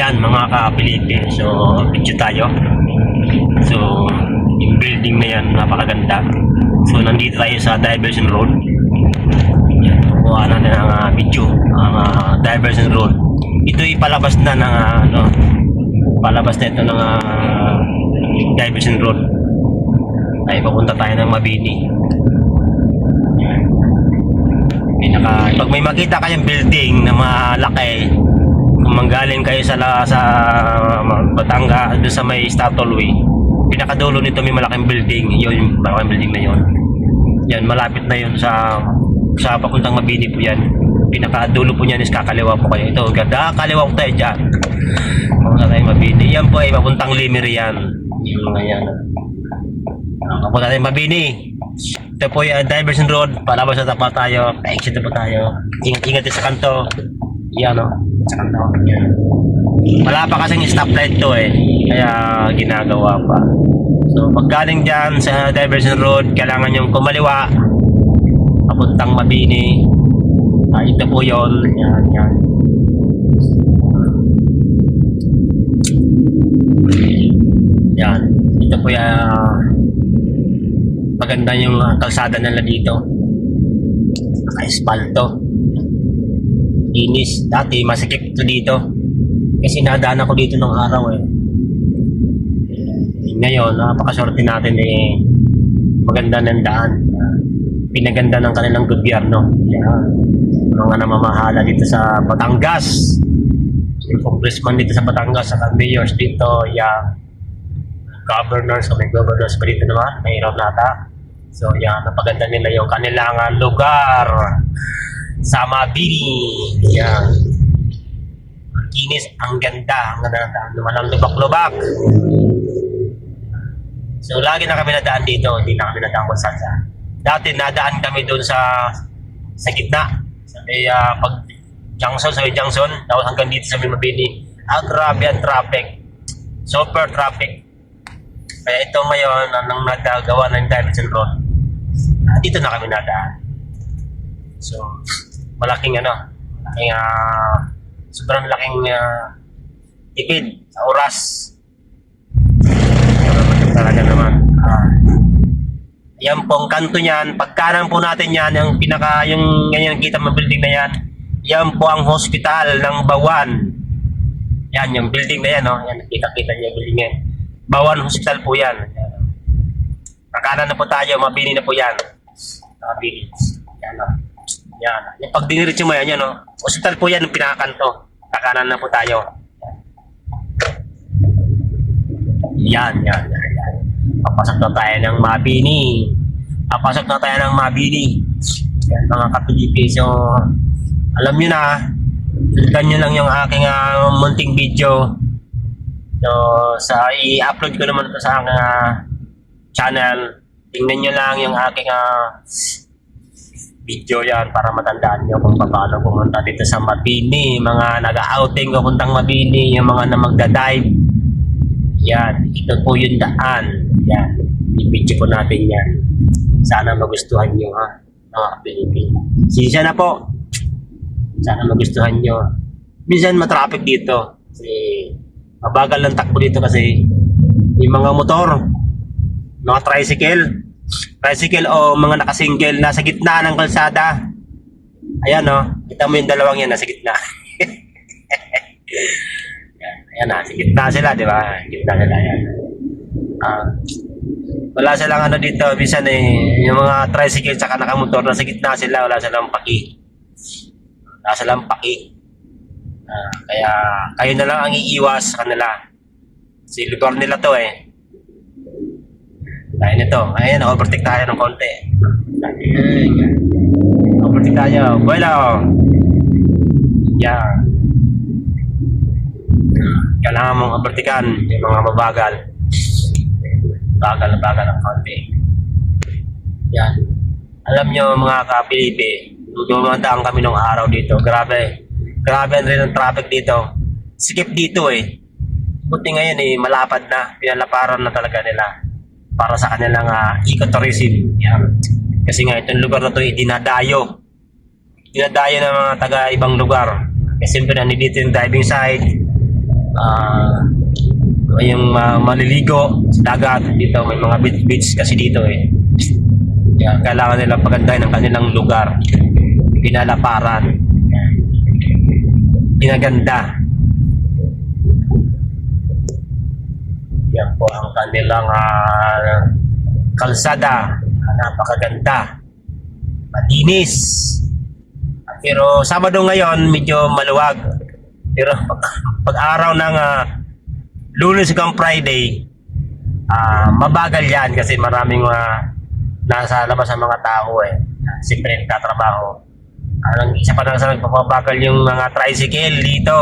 Ayan, mga ka-Pilipi. So, video tayo. So, yung building na yan, napakaganda. So, nandito tayo sa Diversion Road. Yan, kukuha natin ang ah, video. Ang ah, Diversion Road. Ito ipalabas na ng, ah, ano, palabas na ito ng ah, Diversion Road. Ay, papunta tayo ng Mabini. Pinaka, pag may makita kayong building na malaki, kayo sa la- sa Batanga doon sa may Statolway, pinakadulo nito may malaking building, yun yung malaking building na yun. Yan, malapit na yun sa sa papuntang Mabini po yan. Pinakadulo po niyan is kakaliwa po kayo. Ito, ganda, kaliwa po tayo dyan. Papunta tayo Mabini. Yan po ay papuntang Limir yan. Yung mga yan. Ah, Papunta tayo Mabini. Ito po yung Diversion Road. Palabas na tapat tayo. Pa-exit na po tayo. Ingat-ingat din sa kanto. Yan o. Sa kanto. Yan. Wala pa kasing stoplight to eh. Kaya ginagawa pa. So pag galing dyan sa Diversion Road, kailangan yung kumaliwa. Papuntang Mabini. Ah, ito po yun. Yan, yan. Yan. Ito po yung maganda yung ah, kalsada nila dito. Naka-espalto. Linis. Dati masikip ito dito. Kasi nadaan ako dito ng araw eh. Eh, Ngayon, napakaswerte natin eh. Maganda ng daan. Pinaganda ng kanilang gobyerno. Yan. Mga namamahala dito sa Batangas. Yung congressman dito sa Batangas, saka mayors dito, yan governors o may governors pa dito naman, mayroon nata. So yan, napaganda nila yung kanilang ah, lugar sa Mabini. Yan. Ang kinis, ang ganda, ang ganda, naman ang lubak-lubak. So lagi na kami nadaan dito, hindi na kami nadaan kung saan saan. Dati nadaan kami doon sa sa gitna. Sa may ah, pag junction, sa may junction, tapos hanggang dito sa may Mabini. Ah, grabe ang traffic. Super traffic. Kaya ito ngayon, nang nagagawa ng Davidson Road, ah, dito na kami nadaan. So, malaking ano, malaking, ah, sobrang laking ah, tipid sa oras. Talaga naman. Ah, yan pong kanto niyan, pagkanan po natin yan, yung pinaka, yung ganyan kita mo building na yan, yan po ang hospital ng Bawan. Yan, yung building na yan, no? Yan, kita-kita niya yung building yan. Bawan Hospital po yan. Kakanan na po tayo, mabini na po yan. Mabini. Yan, no? Yan. Yung pag diniritso mo yan, yan, no? Hospital po yan, yung pinakakanto. Kakanan na po tayo. Yan, yan, yan, yan. Papasok na tayo ng Mabini. Papasok na tayo ng Mabini. Yan, mga kapilipi. So, alam nyo na, tignan nyo lang yung aking ah, munting video. So, sa i-upload ko naman ito sa aking ah, channel. Tingnan nyo lang yung aking ah, video yan para matandaan nyo kung paano pumunta dito sa Mabini. Mga nag-outing papuntang Mabini, yung mga na magda-dive. Yan, ito po yung daan. Yan, i-video po natin yan. Sana magustuhan nyo ha, mga Pilipino. Sisa na po. Sana magustuhan nyo. Minsan matraffic dito. Kasi mabagal ng takbo dito kasi yung mga motor, mga tricycle, tricycle o mga nakasingle nasa gitna ng kalsada. Ayan o, kita mo yung dalawang yan nasa gitna. Yan, ayan na, sa gitna sila, di ba? Gitna sila, yan. Ah, wala silang ano dito, bisan eh, yung mga tricycle tsaka nakamotor, nasa gitna sila, wala silang paki. Wala silang paki. Ah, kaya kayo na lang ang iiwas kanila. Kasi lugar nila to eh. Kaya nito, ayan, overtake tayo ng konti. Ayan. Overtake tayo. Bueno. Yan. Kailangan mong overtikan yung mga mabagal. Bagal na bagal ng konti. Yan. Alam nyo mga kapilipi, dumadaan kami nung araw dito. Grabe. Grabe rin ang traffic dito. Sikip dito eh. Buti ngayon eh, malapad na. Pinalaparan na talaga nila para sa kanilang uh, ecotourism. Yan. Kasi nga itong lugar na to ay dinadayo. Dinadayo ng mga taga ibang lugar. Kasi siyempre nandito yung diving site, Ah, yung ah, maliligo sa dagat dito may mga beach beach kasi dito eh kaya kailangan nilang pagandahin ang kanilang lugar pinalaparan Yan. pinaganda yan po ang kanilang ah, kalsada napakaganda malinis pero Sabado ngayon medyo maluwag pero pag, pag araw ng ah, Lunes hanggang Friday, ah mabagal yan kasi maraming mga nasa labas ang mga tao eh. Siyempre nagtatrabaho. Ang isa pa lang sa nagpapabagal yung mga tricycle dito.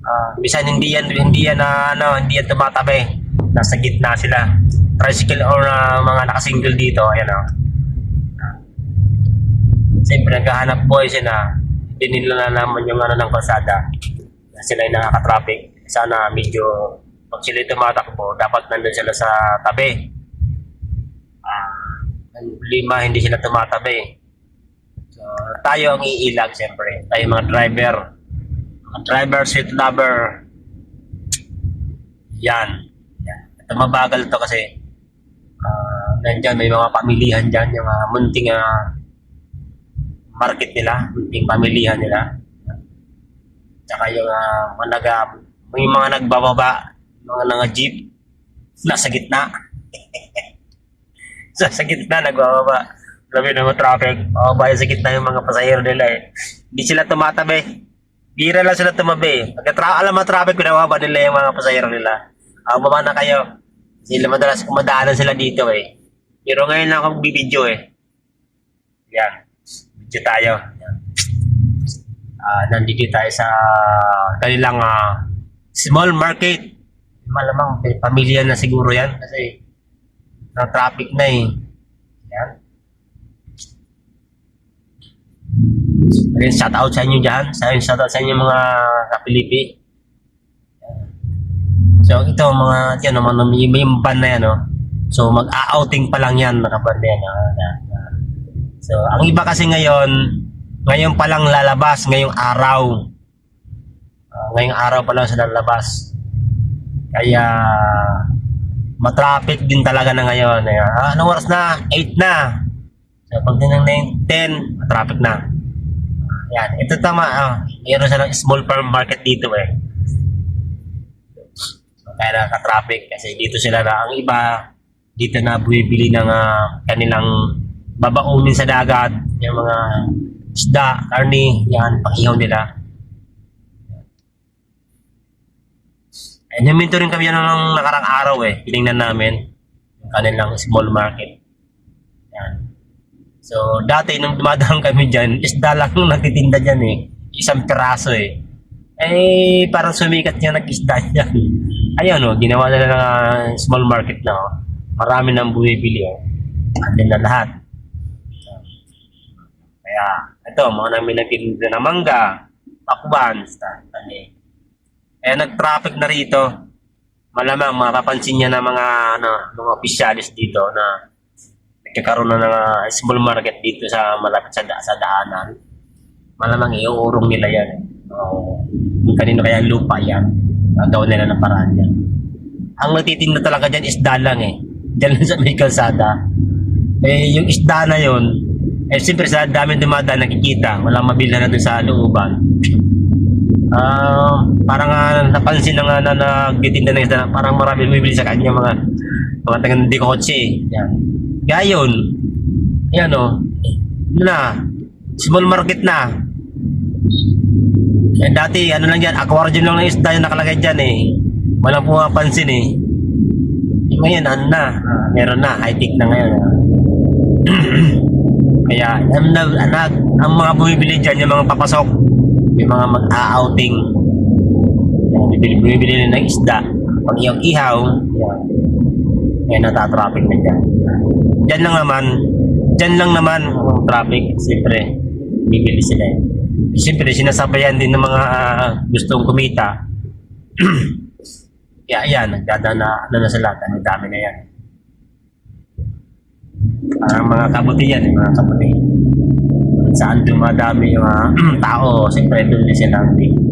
Ah, bisan hindi yan hindi yan na ano, hindi yan tumatabi. Nasa gitna sila. Tricycle or ah, mga nakasingle dito, ayan oh. Siyempre naghahanap buhay sila. Hindi nila nalaman yung ano ng kalsada. Na sila yung nakaka-traffic. Sana medyo pag sila tumatakbo, dapat nandun sila sa tabi. Ah, ang lima hindi sila tumatabi. So, tayo ang iilag siyempre. Tayo mga driver. Mga driver, seat lover. Yan. Ito mabagal to kasi ah nandyan may mga pamilihan dyan, yung mga munting ah, market nila, munting pamilihan nila. Tsaka yung ah, mga naga, may mga nagbababa, mga mga jeep, nasa gitna. sa, sa gitna, nagbababa. Grabe na mga traffic. O, bayan sa gitna yung mga pasahero nila eh. Hindi sila tumatabi. Bira lang sila tumabi. Pagka tra- alam mo traffic, pinababa nila yung mga pasahero nila. Ah, baba na kayo. Sila madalas kumadaanan sila dito eh. Pero ngayon lang ako bibidyo eh. Yan. Video tayo. Ah, nandito tayo sa kanilang ah, small market. Malamang may pamilya na siguro yan kasi na traffic na eh. Yan. Ayun, shout out sa inyo dyan. Sa inyo, shout out sa inyo mga kapilipi. So ito mga yan naman may, may ban na yan no. So mag-outing pa lang yan mga ban na yan. ah, na- na- So ang iba kasi ngayon ngayon pa lang lalabas ngayong araw. Ah, ngayong araw pa lang sila lalabas. Kaya matraffic din talaga na ngayon. Kaya, ah, anong oras na? 8 na. So pag dinang 10, matraffic na. Yan, ito tama. Ah, mayroon silang small farm market dito eh. Kaya naka-traffic kasi dito sila na ang iba dito na bumibili ng ah, kanilang babaunin sa dagat, yung mga isda, karni, yan, pang-ihaw nila. And huminto rin kami yan ng nakarang araw eh. Tinignan namin yung kanilang small market. Yan. So, dati nung dumadaan kami dyan, isda lang yung nagtitinda dyan eh. Isang piraso eh. Eh, parang sumikat niya nag-isda dyan. Ayun oh, ginawa nila ng small market na oh. Marami nang bumibili oh. Andun na lahat. Kaya, ito, mga namin nagtitinda ng mangga, pakwan, tani. Eh, nag-traffic na rito. Malamang mapapansin niya ng mga, ano, mga opisyalis dito na nagkakaroon na ng ah, small market dito sa malapit sa, da- sa daanan. Malamang iuurong nila yan. Oo. Kung kanino kaya lupa yan. Gagawin nila ng paraan yan. Ang nagtitinda talaga dyan isda lang eh. Diyan lang sa may kalsada. Eh, yung isda na yon eh, siyempre sa dami dumadaan nakikita. Walang mabila na dun sa looban. Ah, parang ah, napansin na nga na nagtitinda ng isda, parang marami bumibili sa kanya mga mga tagang di kotse. Yan. Yun, yan o, ano na, small market na. Eh, dati, ano lang yan, aquarium lang ng isda yung nakalagay dyan eh. Walang pumapansin eh. Ngayon, ano na, ah, meron na, high-tech na ngayon. Kaya, ang, ang, ang, mga bumibili dyan, yung mga papasok, yung mga mag-a-outing, yan, bibili, bumibili na ng isda. Pag yung ihaw, yan, yan natatraffic na dyan. Dyan lang naman, dyan lang naman ang traffic, siyempre, bibili sila eh. Siyempre, sinasabayan din ng mga ah, gustong kumita. Kaya yan, nagdada na, ano na sila, dami-dami na yan. Parang mga kabuti yan, eh, mga kabuti. Saan dumadami yung mga tao, siyempre doon din sila ang tingin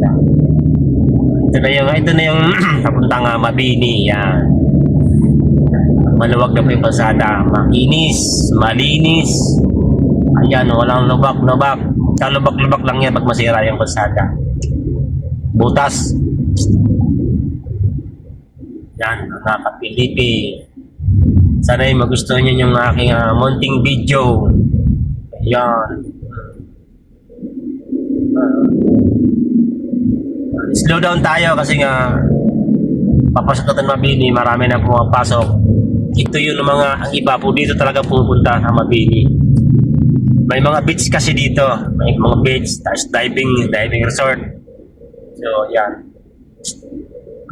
Ito na yung, ito na yung papuntang uh, Mabini. Yan. Maluwag na po yung pasada. Makinis, malinis. Ayan, walang lubak-lubak. Sa lubak-lubak lang yan pag masira yung pasada. Butas. Yan, mga kapilipi. Sana'y magustuhan niyo yung aking ah, munting video. Yan. slow down tayo kasi nga papasok natin Mabini, marami na pumapasok. Ito yung mga, ang iba po dito talaga pupunta sa Mabini. May mga beach kasi dito. May mga beach, tapos diving, diving resort. So, yan.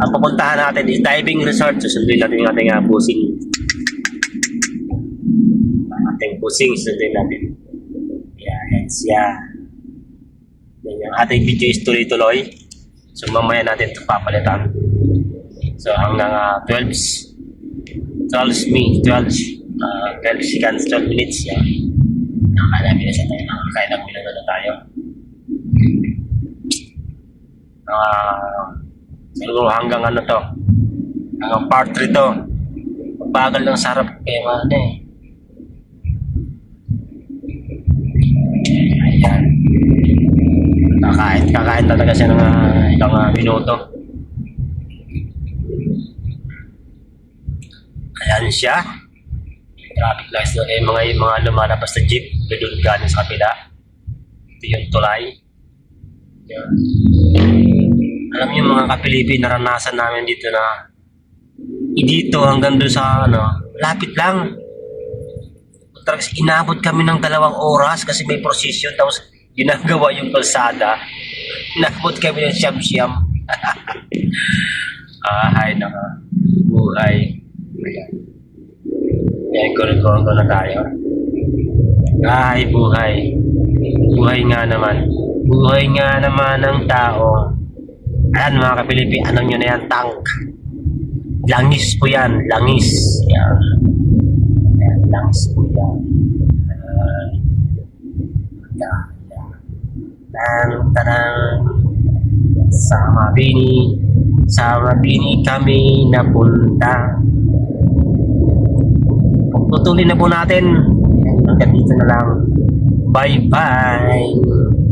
Ang pupuntahan natin is diving resort. Susunduin natin yung ating uh, busing. Ang ating busing, susunduin natin. Yan, yan siya. Yan yung ating video is tuloy-tuloy. So mamaya natin ito papalitan. So hanggang uh, 12 12 me 12 uh, 12 seconds 12 minutes yan. Nakakalabi na siya tayo. Nakakain na muna na tayo. Uh, siguro hanggang ano to. Hanggang part 3 to. Bagal ng sarap kaya ano eh. Ayan. Kakain, kakain talaga siya ng uh, ilang uh, minuto. Ayan siya. Traffic lights doon eh, mga, yung mga lumalabas na jeep, doon galing sa kabila. Ito yung tulay. Yan. Alam niyo mga kapilipi, naranasan namin dito na dito hanggang doon sa ano, lapit lang. Talagang inabot kami ng dalawang oras kasi may procession tapos ginagawa yung kalsada. Inabot kami ng siyam-siyam. ah, hay na ka. Buhay. Ayan. Yan, kurong-kurong na tayo. Ay, buhay. Buhay nga naman. Buhay nga naman ng tao. Ayan mga kapilipi, ano nyo na yan? Tank. Langis po yan. Langis. Yan. Ayan, langis po yan. Ayan. Tan, tanan. Sa Mabini. Sa Mabini kami napunta. Pagputulin na po natin. Hanggang dito na lang. Bye-bye.